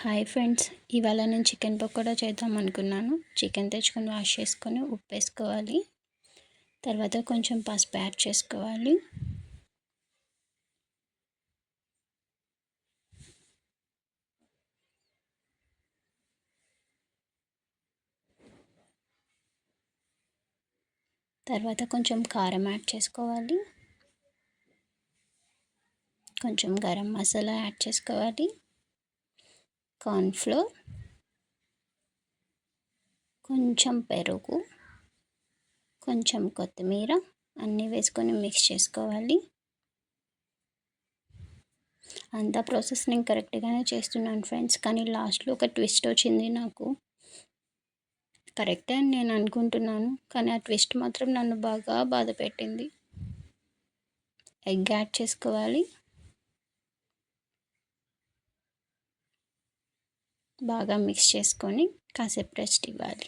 Hi friends ఇవాళ నేను chicken pakoda చేద్దాం అనుకున్నాను. చికెన్ తెచ్చుకొని వాష్ చేసుకొని ఉప్పు వేసుకోవాలి. తర్వాత కొంచెం పసుపు యాడ్ చేసుకోవాలి. తర్వాత కొంచెం కారం యాడ్ చేసుకోవాలి. కొంచెం గరం మసాలా యాడ్ చేసుకోవాలి. కార్న్ఫ్లోర్. కొంచెం పెరుగు కొంచెం కొత్తిమీర అన్నీ వేసుకొని మిక్స్ చేసుకోవాలి. అంతా ప్రాసెస్ నేను కరెక్ట్గానే చేస్తున్నాను ఫ్రెండ్స్ కానీ లాస్ట్లో ఒక ట్విస్ట్ వచ్చింది నాకు. కరెక్టే అని నేను అనుకుంటున్నాను కానీ ఆ ట్విస్ట్ మాత్రం నన్ను బాగా బాధ పెట్టింది. ఎగ్ యాడ్ చేసుకోవాలి. బాగా మిక్స్ చేసుకొని కాసేపు రెస్ట్ ఇవ్వాలి.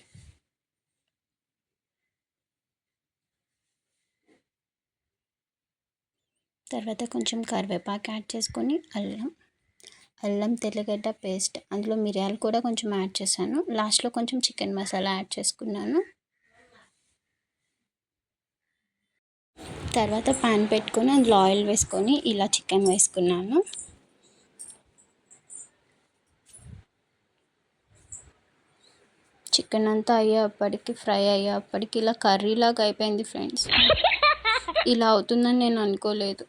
తర్వాత కొంచెం కరివేపాకు యాడ్ చేసుకొని అల్లం అల్లం తెల్లగడ్డ పేస్ట్ అందులో మిరియాలు కూడా కొంచెం యాడ్ చేశాను. లాస్ట్లో కొంచెం చికెన్ మసాలా యాడ్ చేసుకున్నాను. తర్వాత పాన్ పెట్టుకొని అందులో ఆయిల్ వేసుకొని ఇలా చికెన్ వేసుకున్నాను. చికెన్ అంతా అయ్యేప్పటికి ఫ్రై అయ్యేప్పటికి ఇలా కర్రీలాగా అయిపోయింది ఫ్రెండ్స్. ఇలా అవుతుందని నేను అనుకోలేదు.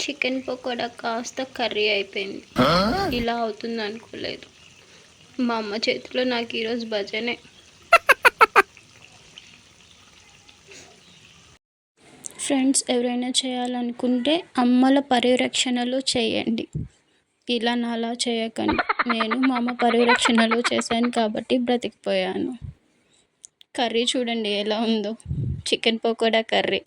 చికెన్ పకోడా కాస్త కర్రీ అయిపోయింది. ఇలా అవుతుంది అనుకోలేదు. మా అమ్మ చేతిలో నాకు ఈరోజు భజనే. ఫ్రెండ్స్ ఎవరైనా చేయాలనుకుంటే అమ్మల పరిరక్షణలో చేయండి. ఇలా నాలా చేయకండి. నేను మా అమ్మ పరిరక్షణలో చేశాను కాబట్టి బ్రతికిపోయాను. కర్రీ చూడండి ఎలా ఉందో. Chicken pakoda curry.